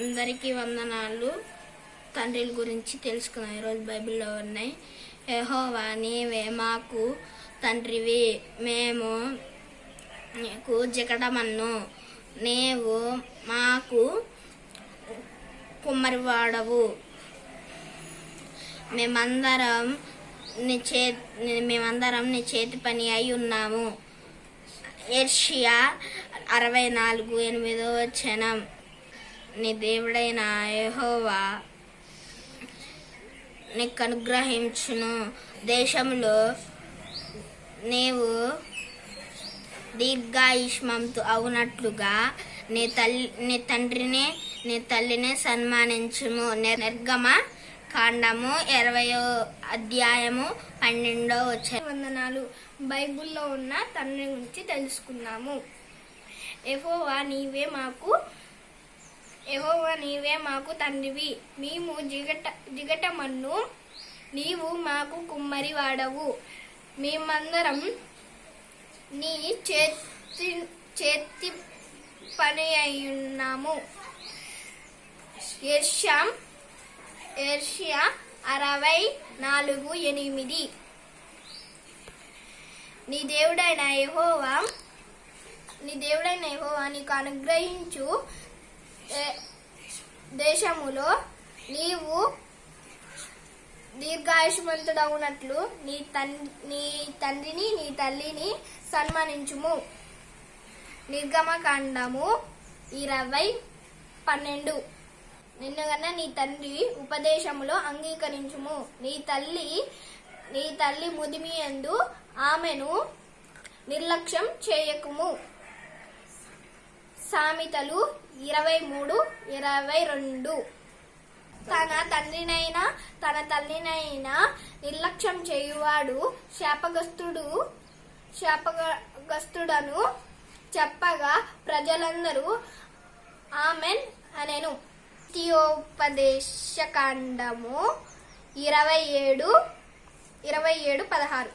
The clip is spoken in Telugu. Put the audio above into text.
అందరికీ వందనాలు. తండ్రిల గురించి తెలుసుకున్నాం ఈరోజు బైబిల్లో ఉన్నాయి. యెహోవా నీవే మాకు తండ్రివి. మేము నీకు జగడమన్ను నీవు మాకు కుమ్మరివాడవు. మేమందరం నీ చే మేమందరం నీ చేతి పని అయి ఉన్నాము. ఏర్షియా అరవై నాలుగు ఎనిమిదో వచనం. నీ దేవుడైన యహోవా నీకు అనుగ్రహించును దేశంలో నీవు దీర్ఘాయుష్మంతు అవునట్లుగా నీ తల్లి నీ తండ్రిని నీ తల్లిని సన్మానించుము. నిర్గమ కాండము ఇరవయో అధ్యాయము పన్నెండో వచ్చే వందనాలు. బైబిల్లో ఉన్న తండ్రి గురించి తెలుసుకున్నాము ఎహోవా నీవే మాకు ఎహోవా నీవే మాకు తండ్రివి. మేము జిగట జిగటమన్ను నీవు మాకు కుమ్మరి వాడవు మేమందరం నీ చేతి చేతి పని అయ్యున్నాము. ఏర్షాం ఏర్షియా అరవై నాలుగు ఎనిమిది. నీ దేవుడైన యహోవా నీ దేవుడైన యహోవా నీకు అనుగ్రహించు. దేశములో నీవు దీర్ఘాయుష్మంతుడవునట్లు నీ తన్ నీ తండ్రిని నీ తల్లిని సన్మానించుము. నిర్గమకాండము ఇరవై పన్నెండు. నిన్నగన్న నీ తండ్రి ఉపదేశములో అంగీకరించుము. నీ తల్లి నీ తల్లి ముదిమి ఎందు ఆమెను నిర్లక్ష్యం చేయకుము. సామెతలు ఇరవై మూడు ఇరవై రెండు. తన తండ్రినైనా తన తల్లినైనా నిర్లక్ష్యం చేయువాడు శాపగ్రస్తుడు శాపగ్రస్తుడను చెప్పగా ప్రజలందరూ ఆమెన్ అనెను. ద్వితీయోపదేశకాండము ఇరవై ఏడు ఇరవై ఏడు పదహారు.